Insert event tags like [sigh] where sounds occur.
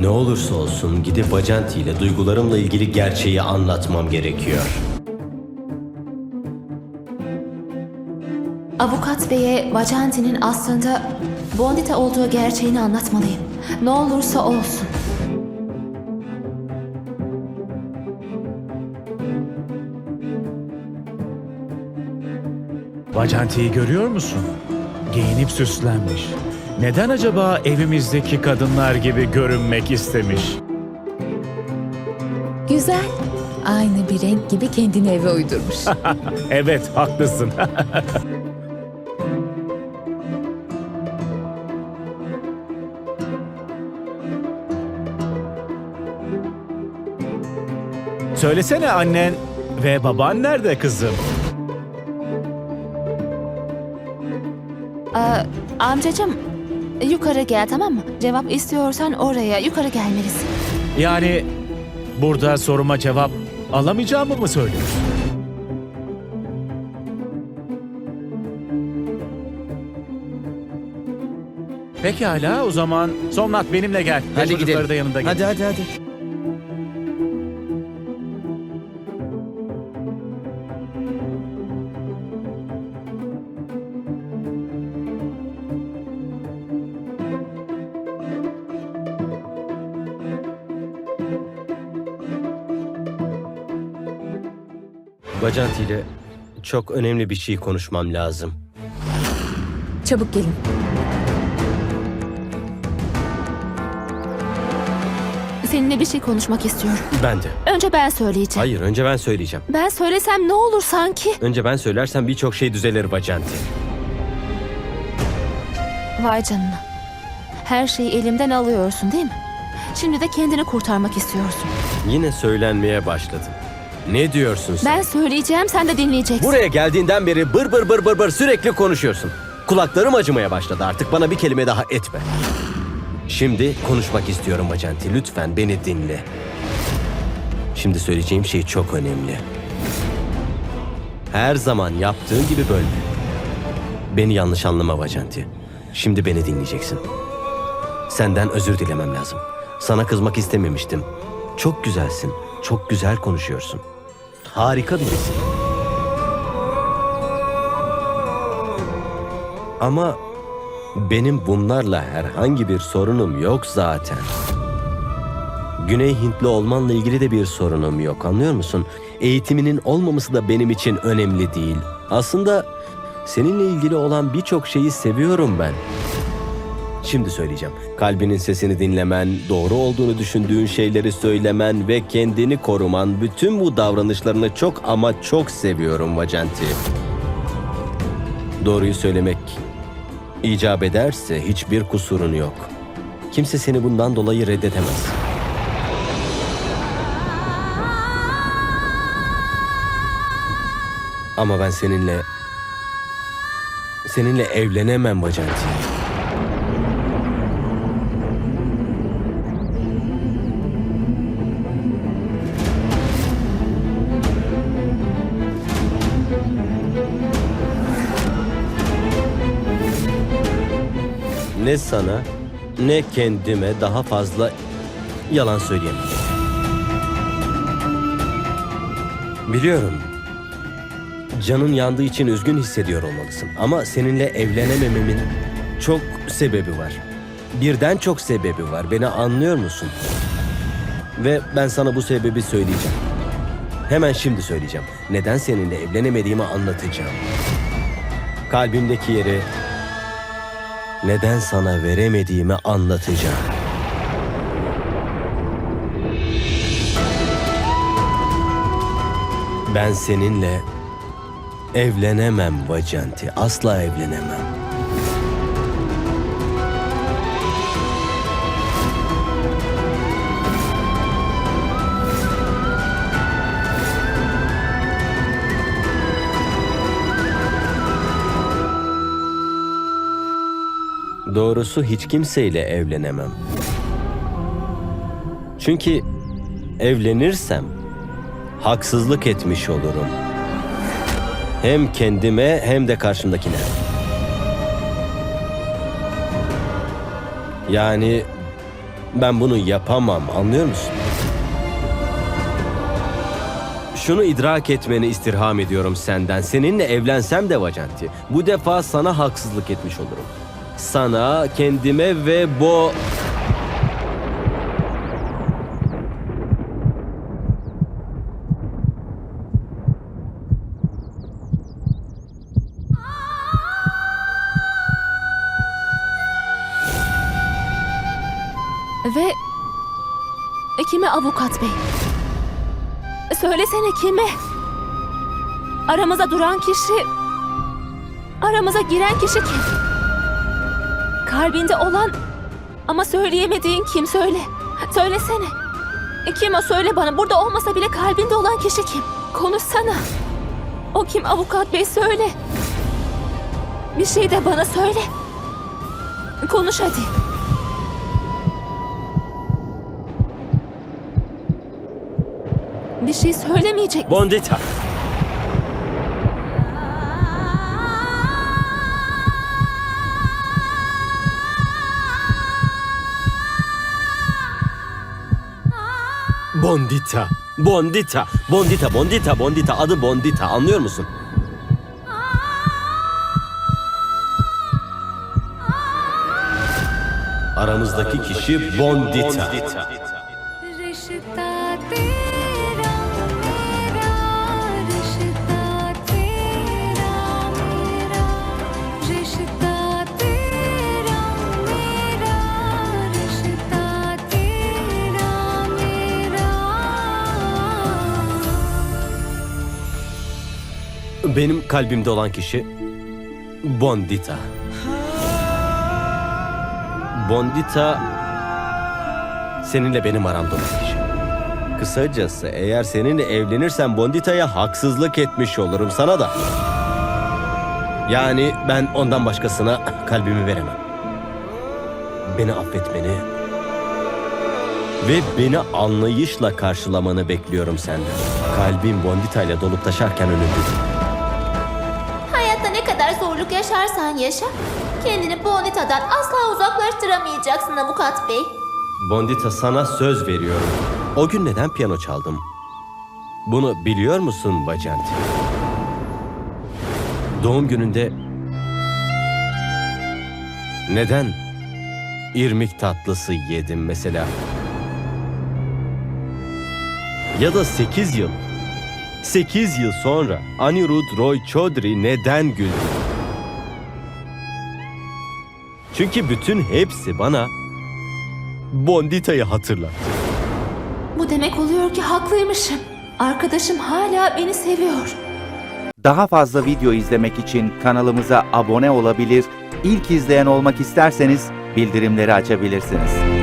Ne olursa olsun gidip Bacanti ile duygularımla ilgili gerçeği anlatmam gerekiyor. Avukat beye Vacanti'nin aslında Bondita olduğu gerçeğini anlatmalıyım. Ne olursa olsun. Vacanti'yi görüyor musun? Giyinip süslenmiş. Neden acaba evimizdeki kadınlar gibi görünmek istemiş? Güzel. Aynı bir renk gibi kendini eve uydurmuş. [laughs] Evet, haklısın. Söylesene annen ve baban nerede kızım? Aa, amcacım yukarı gel tamam mı? Cevap istiyorsan oraya yukarı gelmelisin. Yani burada soruma cevap alamayacağımı mı söylüyorsun? Pekala o zaman Somnat benimle gel. Hadi çocukları gidelim. da yanında Hadi gel. hadi hadi. Bacanti ile çok önemli bir şey konuşmam lazım. Çabuk gelin. Seninle bir şey konuşmak istiyorum. Ben de. Önce ben söyleyeceğim. Hayır önce ben söyleyeceğim. Ben söylesem ne olur sanki? Önce ben söylersem birçok şey düzelir Bacanti. Vay canına. Her şeyi elimden alıyorsun değil mi? Şimdi de kendini kurtarmak istiyorsun. Yine söylenmeye başladın. Ne diyorsun sen? Ben söyleyeceğim sen de dinleyeceksin. Buraya geldiğinden beri bır bır bır bır bır sürekli konuşuyorsun. Kulaklarım acımaya başladı artık bana bir kelime daha etme. Şimdi konuşmak istiyorum Bacanti. Lütfen beni dinle. Şimdi söyleyeceğim şey çok önemli. Her zaman yaptığın gibi bölme. Beni yanlış anlama Bacanti. Şimdi beni dinleyeceksin. Senden özür dilemem lazım. Sana kızmak istememiştim. Çok güzelsin. Çok güzel konuşuyorsun. Harika birisin. Ama benim bunlarla herhangi bir sorunum yok zaten. Güney Hintli olmanla ilgili de bir sorunum yok anlıyor musun? Eğitiminin olmaması da benim için önemli değil. Aslında seninle ilgili olan birçok şeyi seviyorum ben. Şimdi söyleyeceğim. Kalbinin sesini dinlemen, doğru olduğunu düşündüğün şeyleri söylemen ve kendini koruman bütün bu davranışlarını çok ama çok seviyorum Vacanti. Doğruyu söylemek icap ederse hiçbir kusurun yok. Kimse seni bundan dolayı reddedemez. Ama ben seninle seninle evlenemem Vacanti. Ne sana ne kendime daha fazla yalan söyleyemem. Biliyorum. Canın yandığı için üzgün hissediyor olmalısın. Ama seninle evlenemememin çok sebebi var. Birden çok sebebi var. Beni anlıyor musun? Ve ben sana bu sebebi söyleyeceğim. Hemen şimdi söyleyeceğim. Neden seninle evlenemediğimi anlatacağım. Kalbimdeki yeri neden sana veremediğimi anlatacağım. Ben seninle evlenemem Vacanti. Asla evlenemem. Doğrusu hiç kimseyle evlenemem. Çünkü evlenirsem haksızlık etmiş olurum. Hem kendime hem de karşımdakine. Yani Ben bunu yapamam anlıyor musun? Şunu idrak etmeni istirham ediyorum senden. Seninle evlensem de Vacanti. Bu defa sana haksızlık etmiş olurum. Sana, kendime ve bu... Ve e, kime avukat bey? Söylesene kime? Aramıza duran kişi, aramıza giren kişi kim? Kalbinde olan ama söyleyemediğin kim söyle. Söylesene. E, Kim o söyle bana. Burada olmasa bile kalbinde olan kişi kim? Konuşsana. O kim avukat bey söyle. Bir şey de bana söyle. Konuş hadi. Bir şey söylemeyecek misin? Bondita. Bondita. Bondita. Bondita, Bondita, Bondita. Adı Bondita. Anlıyor musun? Aramızdaki kişi Bondita. Benim kalbimde olan kişi Bondita. Bondita seninle benim aramda olan kişi. Kısacası eğer seninle evlenirsem Bondita'ya haksızlık etmiş olurum sana da. Yani ben ondan başkasına kalbimi veremem. Beni affetmeni ve beni anlayışla karşılamanı bekliyorum senden. Kalbim Bondita ile dolup taşarken önünde. Zorluk yaşarsan yaşa, kendini Bonita'dan asla uzaklaştıramayacaksın avukat bey. Bondita sana söz veriyorum. O gün neden piyano çaldım? Bunu biliyor musun Bacanti? Doğum gününde neden irmik tatlısı yedim mesela? Ya da 8 yıl 8 yıl sonra Anirudh Roy Chaudhary neden güldü? Çünkü bütün hepsi bana Bondita'yı hatırlat. Bu demek oluyor ki haklıymışım. Arkadaşım hala beni seviyor. Daha fazla video izlemek için kanalımıza abone olabilir, ilk izleyen olmak isterseniz bildirimleri açabilirsiniz.